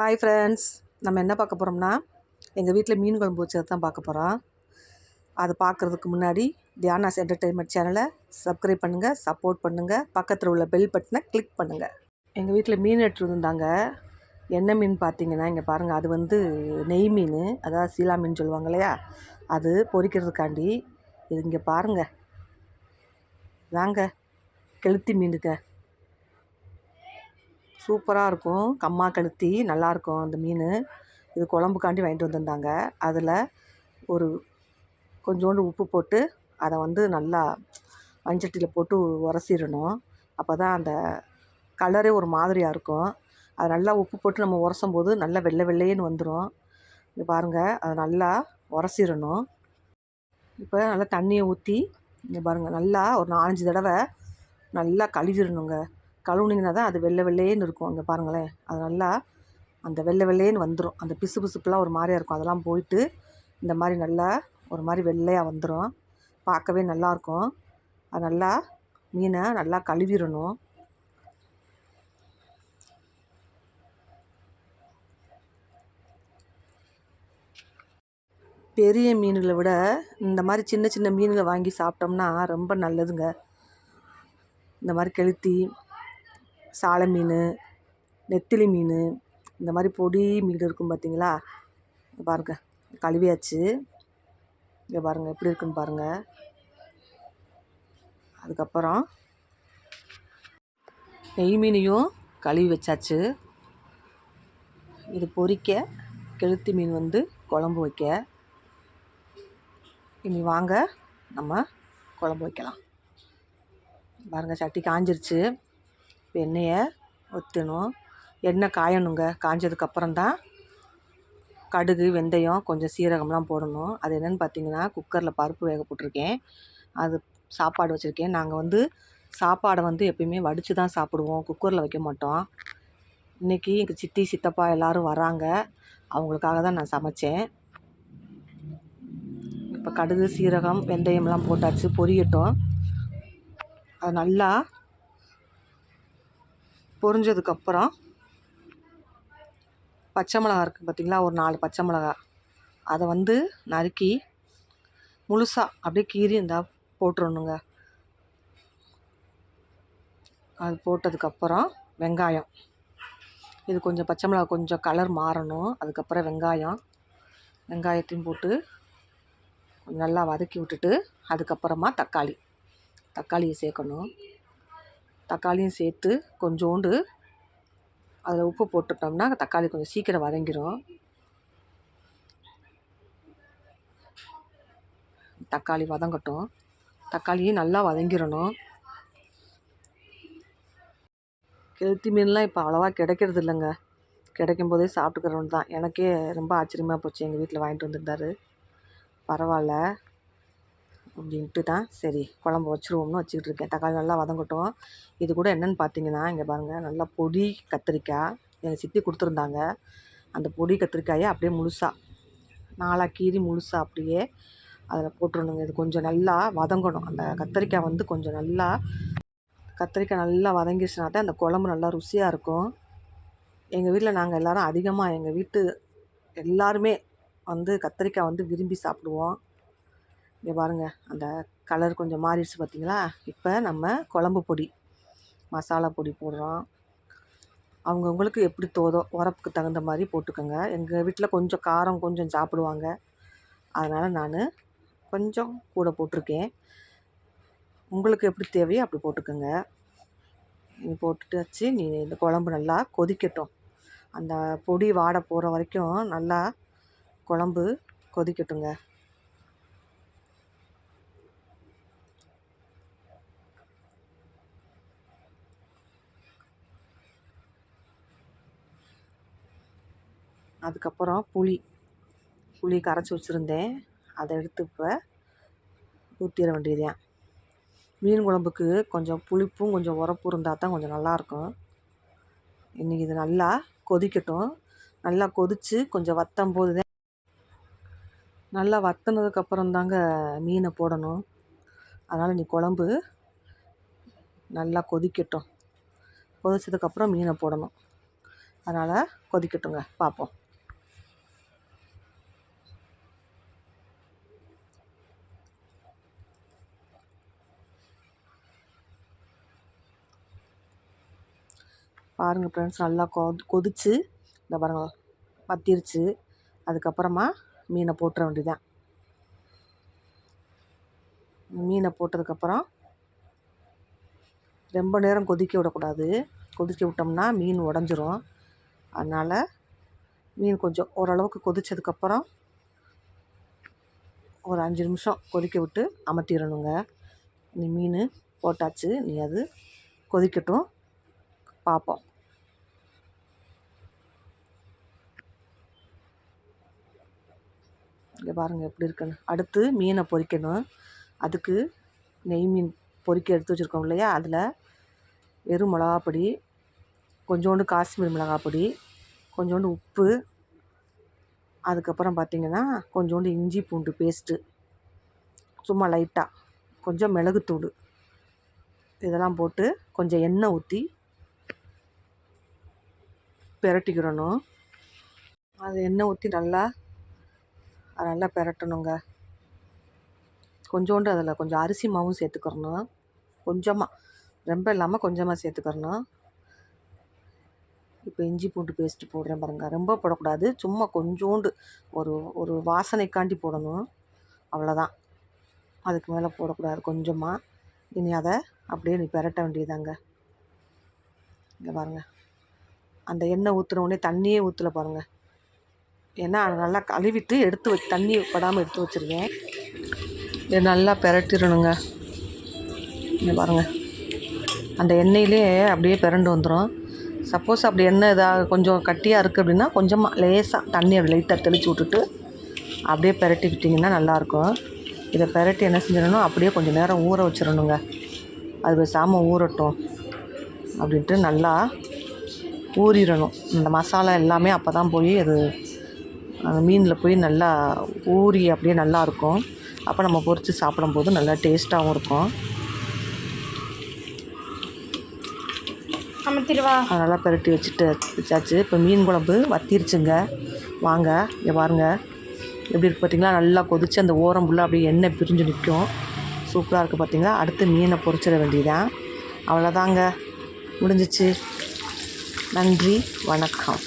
Hi friends நம்ம என்ன பார்க்க போகிறோம்னா எங்கள் வீட்டில் மீன் குழம்பு வச்சது தான் பார்க்க போகிறோம் அது பார்க்குறதுக்கு முன்னாடி தியானாஸ் என்டர்டெயின்மெண்ட் சேனலை சப்ஸ்கிரைப் பண்ணுங்கள் சப்போர்ட் பண்ணுங்கள் பக்கத்தில் உள்ள பெல் பட்டனை கிளிக் பண்ணுங்கள் எங்கள் வீட்டில் மீன் எடுத்துட்டு வந்தாங்க என்ன மீன் பார்த்தீங்கன்னா இங்கே பாருங்கள் அது வந்து நெய் மீன். அதாவது சீலா மீன் சொல்லுவாங்க இல்லையா? அது பொரிக்கிறதுக்காண்டி இது இங்கே பாருங்கள் தாங்க கெளுத்தி மீனுங்க. சூப்பராக இருக்கும். கம்மா கழுத்தி நல்லாயிருக்கும் அந்த மீன். இது குழம்புக்காண்டி வாங்கிட்டு வந்திருந்தாங்க. அதில் ஒரு கொஞ்சோண்டு உப்பு போட்டு அதை வந்து நல்லா மஞ்சட்டியில் போட்டு உரசிடணும். அப்போ தான் அந்த கலரே ஒரு மாதிரியாக இருக்கும். அது நல்லா உப்பு போட்டு நம்ம உரசும் போது நல்லா வெள்ளை வெள்ளையேன்னு வந்துடும் இது பாருங்கள் அதை நல்லா உரசிடணும். இப்போ நல்லா தண்ணியை ஊற்றி இங்கே பாருங்கள் நல்லா ஒரு நாலஞ்சு தடவை நல்லா கழுவிடணுங்க. கழுவுனீங்கன்னா தான் அது வெள்ளை வெள்ளையேன்னு இருக்கும் அங்கே பாருங்களேன். அது நல்லா அந்த வெள்ளை வெள்ளையேன்னு வந்துடும் அந்த பிசு பிசுப்புலாம் ஒரு மாதிரியா இருக்கும். அதெல்லாம் போயிட்டு இந்த மாதிரி நல்லா ஒரு மாதிரி வெள்ளையாக வந்துடும் பார்க்கவே நல்லாயிருக்கும் அது நல்லா மீனை நல்லா கழுவிடணும். பெரிய மீன்களை விட இந்த மாதிரி சின்ன சின்ன மீன்களை வாங்கி சாப்பிட்டோம்னா ரொம்ப நல்லதுங்க. இந்த மாதிரி கெளுத்தி சால மீன் நெத்திலி மீன் இந்த மாதிரி பொடி மீன் இருக்கும் பார்த்தீங்களா? பாருங்க கழுவியாச்சு. இங்கே பாருங்கள் எப்படி இருக்குன்னு பாருங்கள் அதுக்கப்புறம் நெய் மீனையும் கழுவி வச்சாச்சு. இது பொறிக்க கெளுத்தி மீன் வந்து குழம்பு வைக்க. இனி வாங்க நம்ம குழம்பு வைக்கலாம். பாருங்கள் சட்டி காஞ்சிருச்சு. எண்ணெயை ஊற்றணும் எண்ணெய் காயணுங்க. காஞ்சதுக்கப்புறம் தான் கடுகு வெந்தயம் கொஞ்சம் சீரகம்லாம் போடணும். அது என்னென்னு பார்த்தீங்கன்னா குக்கரில் பருப்பு வேக போட்டிருக்கேன். அது சாப்பாடு வச்சுருக்கேன். நாங்கள் வந்து சாப்பாடை வந்து எப்பயுமே வடித்து தான் சாப்பிடுவோம். குக்கரில் வைக்க மாட்டோம். இன்றைக்கி எங்கள் சித்தி சித்தப்பா எல்லோரும் வராங்க. அவங்களுக்காக தான் நான் சமைச்சேன். இப்போ கடுகு சீரகம் வெந்தயம்லாம் போட்டாச்சு. பொரியட்டும். அது நல்லா பொரிஞ்சதுக்கப்புறம் பச்சை மிளகா இருக்குது பார்த்திங்களா? ஒரு நாலு பச்சை மிளகா. அதை வந்து நறுக்கி முழுசாக அப்படியே கீறி இருந்தால் போட்டுடணுங்க அது போட்டதுக்கப்புறம் வெங்காயம். இது கொஞ்சம் பச்சை மிளகா கொஞ்சம் கலர் மாறணும். அதுக்கப்புறம் வெங்காயம். வெங்காயத்தையும் போட்டு நல்லா வதக்கி விட்டுட்டு அதுக்கப்புறமா தக்காளி. தக்காளியை சேர்க்கணும். தக்காளியும் சேர்த்து கொஞ்சோண்டு அதில் உப்பு போட்டுட்டோம்னா தக்காளி கொஞ்சம் சீக்கிரம் வதங்கிடும் தக்காளி வதங்கட்டும். தக்காளியும் நல்லா வதங்கிடணும் கெளுத்தி மீன்லாம் இப்போ அவ்வளோவா கிடைக்கிறது இல்லைங்க கிடைக்கும் போதே சாப்பிட்டுக்கிறவன் தான் எனக்கே ரொம்ப ஆச்சரியமாக போச்சு. எங்கள் வீட்டில் வாங்கிட்டு வந்திருந்தாரு. பரவாயில்ல. அப்படின்ட்டு தான் சரி குழம்பு வச்சுருவோம்னு வச்சுக்கிட்டு இருக்கேன் தக்காளி நல்லா வதங்கட்டும். இது கூட என்னென்னு பார்த்தீங்கன்னா இங்கே பாருங்கள் நல்லா பொடி கத்திரிக்காய். எங்கள் சித்தி கொடுத்துருந்தாங்க. அந்த பொடி கத்திரிக்காயை அப்படியே முழுசாக நாலாக கீறி முழுசாக அப்படியே அதில் போட்டுருணுங்க இது கொஞ்சம் நல்லா வதங்கணும். அந்த கத்திரிக்காய் வந்து கொஞ்சம் நல்லா கத்திரிக்காய் நல்லா வதங்கிடுச்சுனா தான் அந்த குழம்பு நல்லா ருசியாக இருக்கும். எங்கள் வீட்டில் நாங்கள் எல்லோரும் அதிகமாக எங்கள் வீட்டு எல்லாருமே வந்து கத்திரிக்காய் வந்து விரும்பி சாப்பிடுவோம். இங்கே பாருங்கள் அந்த கலர் கொஞ்சம் மாறிடுச்சு பார்த்தீங்களா இப்போ நம்ம குழம்பு பொடி மசாலா பொடி போடுறோம். அவங்கவுங்களுக்கு எப்படி தோதோ உரப்புக்கு தகுந்த மாதிரி போட்டுக்கோங்க. எங்கள் வீட்டில் கொஞ்சம் காரம் கொஞ்சம் சாப்பிடுவாங்க. அதனால் நான் கொஞ்சம் கூட போட்டிருக்கேன். உங்களுக்கு எப்படி தேவையோ அப்படி போட்டுக்கோங்க. நீ போட்டுட்டாச்சு நீ இந்த குழம்பு நல்லா கொதிக்கட்டும். அந்த பொடி வாட போகிற வரைக்கும் நல்லா குழம்பு கொதிக்கட்டுங்க. அதுக்கப்புறம் புளி புளி கரைச்சி வச்சுருந்தேன். அதை எடுத்து இப்போ ஊற்றிட வேண்டியதுதான். மீன் குழம்புக்கு கொஞ்சம் புளிப்பும் கொஞ்சம் உரப்பும் இருந்தால் தான் கொஞ்சம் நல்லாயிருக்கும் இன்றைக்கி இது நல்லா கொதிக்கட்டும். நல்லா கொதித்து கொஞ்சம் வற்றும் போது தான் நல்லா வத்தினதுக்கப்புறம் தாங்க மீனை போடணும். அதனால் நீ குழம்பு நல்லா கொதிக்கட்டும். கொதிச்சதுக்கப்புறம் மீனை போடணும். அதனால் கொதிக்கட்டுங்க. பார்ப்போம் பாருங்கள் ஃப்ரெண்ட்ஸ் நல்லா கொதி கொதிச்சு இந்த பாருங்கள் பத்திருச்சு. அதுக்கப்புறமா மீனை போட்டுற வேண்டியதான் மீனை போட்டதுக்கப்புறம் ரொம்ப நேரம் கொதிக்க விடக்கூடாது. கொதிக்க விட்டோம்னா மீன் உடஞ்சிரும். அதனால் மீன் கொஞ்சம் ஓரளவுக்கு கொதித்ததுக்கப்புறம் ஒரு அஞ்சு நிமிஷம் கொதிக்க விட்டு அமர்த்திடணுங்க. நீ மீன் போட்டாச்சு. நீ அது கொதிக்கட்டும். பார்ப்போம். இங்கே பாருங்கள் எப்படி இருக்குன்னு. அடுத்து மீனை பொரிக்கணும் அதுக்கு நெய் மீன் பொரிக்க எடுத்து வச்சுருக்கோம் இல்லையா? அதில் வெறும் மிளகாப்பொடி கொஞ்சோண்டு காஷ்மீர் மிளகாப்பொடி கொஞ்சோண்டு உப்பு அதுக்கப்புறம் பார்த்திங்கன்னா கொஞ்சோண்டு இஞ்சி பூண்டு பேஸ்ட்டு சும்மா லைட்டாக கொஞ்சம் மிளகுத்தூள் இதெல்லாம் போட்டு கொஞ்சம் எண்ணெய் ஊற்றி பிரட்டிக்கிடணும். அது எண்ணெய் ஊற்றி நல்லா அதை நல்லா பிரட்டணுங்க. கொஞ்சோண்டு அதில் கொஞ்சம் அரிசி மாவும் சேர்த்துக்கிறணும். கொஞ்சமாக ரொம்ப இல்லாமல் கொஞ்சமாக சேர்த்துக்கிறணும். இப்போ இஞ்சி பூண்டு பேஸ்ட்டு போடுறேன் பாருங்கள் ரொம்ப போடக்கூடாது. சும்மா கொஞ்சோண்டு ஒரு ஒரு வாசனைக்காண்டி போடணும். அவ்வளோதான். அதுக்கு மேலே போடக்கூடாது கொஞ்சமாக இனி அதை அப்படியே நீ பெரட்ட வேண்டியதாங்க இங்கே பாருங்கள் அந்த எண்ணெய் ஊற்றுன உடனே தண்ணியே ஊற்றல பாருங்கள் ஏன்னா அதை நல்லா கழுவிட்டு எடுத்து வச்சு தண்ணி படாமல் எடுத்து வச்சுருக்கேன் இதை நல்லா பிரட்டிடணுங்க இங்கே பாருங்கள் அந்த எண்ணெயிலே அப்படியே பிரண்டு வந்துடும் சப்போஸ் அப்படி எண்ணெய் இதாக கொஞ்சம் கட்டியாக இருக்குது அப்படின்னா கொஞ்சமாக லேசாக தண்ணி அப்படி லைட்டாக தெளித்து விட்டுட்டு அப்படியே பிரட்டிக்கிட்டிங்கன்னா நல்லாயிருக்கும். இதை பிரட்டி என்ன செஞ்சிடணும்? அப்படியே கொஞ்சம் நேரம் ஊற வச்சிடணுங்க. அது பேசாமல் ஊறட்டும் அப்படின்ட்டு நல்லா ஊறிடணும். இந்த மசாலா எல்லாமே அப்போ தான் போய் அது அந்த மீனில் போய் நல்லா ஊறி அப்படியே நல்லாயிருக்கும் அப்போ நம்ம பொரித்து சாப்பிடும்போது நல்லா டேஸ்ட்டாகவும் இருக்கும். அதெல்லாம் பிரட்டி வச்சுட்டு வச்சாச்சு. இப்போ மீன் குழம்பு வத்திருச்சுங்க. வாங்க இங்கே பாருங்க. எப்படி இருக்கு பார்த்தீங்களா நல்லா கொதிச்சு அந்த ஓரம் ஃபுல்லாக அப்படியே எண்ணெய் பிரிஞ்சு நிற்கும். சூப்பராக இருக்குது பார்த்தீங்களா அடுத்து மீனை பொரிச்சிட வேண்டியதான் அவ்வளோதாங்க முடிஞ்சிச்சு. நன்றி. வணக்கம்.